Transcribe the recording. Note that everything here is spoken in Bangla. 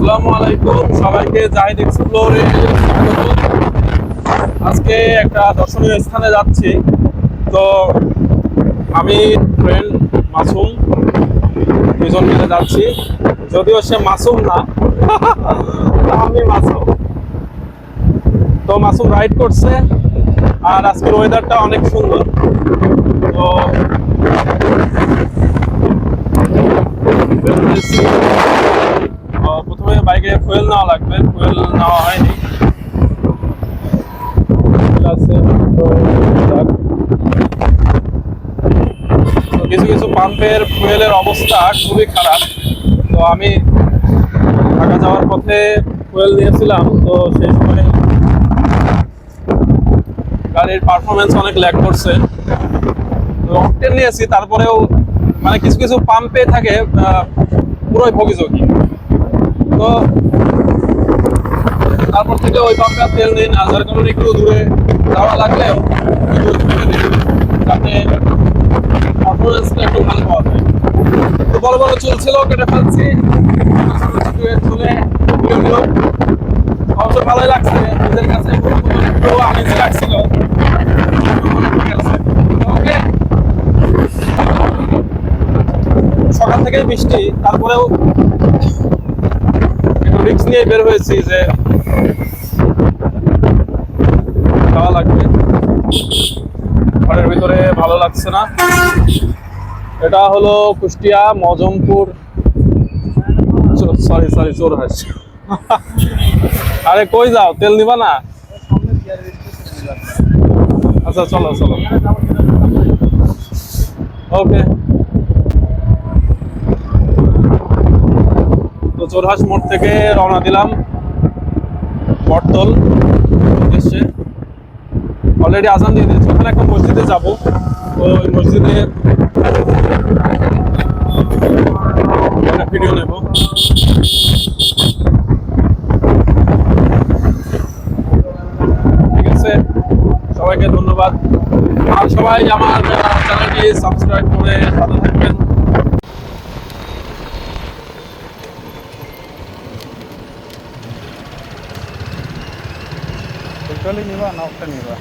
আসসালামু আলাইকুম। সবাইকে জাহিদ এক্সপ্লোরে আজকে একটা দর্শনীয় স্থানে যাচ্ছি। তো আমি ফ্রেন্ড মাসুম, দুজন মিলে যাচ্ছি। যদিও সে মাসুম না, আমি মাসুম। তো মাসুম রাইড করছে, আর আজকের ওয়েদারটা অনেক সুন্দর। তো বাইকে ফুয়েল নেওয়া লাগবে ফুয়েল নেওয়া হয়নি। তো কিছু কিছু পাম্পের ফুয়েলের অবস্থা খুবই খারাপ। তো আমি ঢাকা যাওয়ার পথে ফুয়েল নিয়েছিলাম, তো সেই সময় গাড়ির পারফরমেন্স অনেক ল্যাক করছে। তো অকটেন নিয়েছি, তারপরেও মানে কিছু কিছু পাম্পে থাকে পুরোই ভোগীযোগী তো তারপর থেকে ওই পাম্পে তেল দিন আর যার কারণে একটু দূরে যাওয়া লাগলেও যাতে পারফরমেন্সটা একটু ভালো পাওয়া যায়। তো বড় বড় চলছিল কেটে ফেলছি। চুলে চুলে অবশ্য ভালোই লাগছে, নিজের কাছে একটু আনিজি লাগছিল। সকাল থেকেই বৃষ্টি, তারপরেও রিক্স নিয়ে বের হয়েছি যে যাওয়া লাগবে। ঘরের ভিতরে ভালো লাগছে না। এটা হলো কুষ্টিয়া, মজমপুর। সরি সরি চোর হাস আরে কই যাও? তেল নিবা না? আচ্ছা চলো চলো। ওকে চোরহাস মোড় থেকে রওনা দিলাম। বটতল উদ্দেশ্যে। অলরেডি আজান দিয়ে দিয়েছে। ওখানে একটা মসজিদে যাব। তো ওই মসজিদে একটা ভিডিও নেব। ঠিক আছে? সবাইকে ধন্যবাদ। আর সবাই আমার চ্যানেলটি সাবস্ক্রাইব করে সাথে থাকবেন। পেট্রোলই নিবা না অকটা নিবা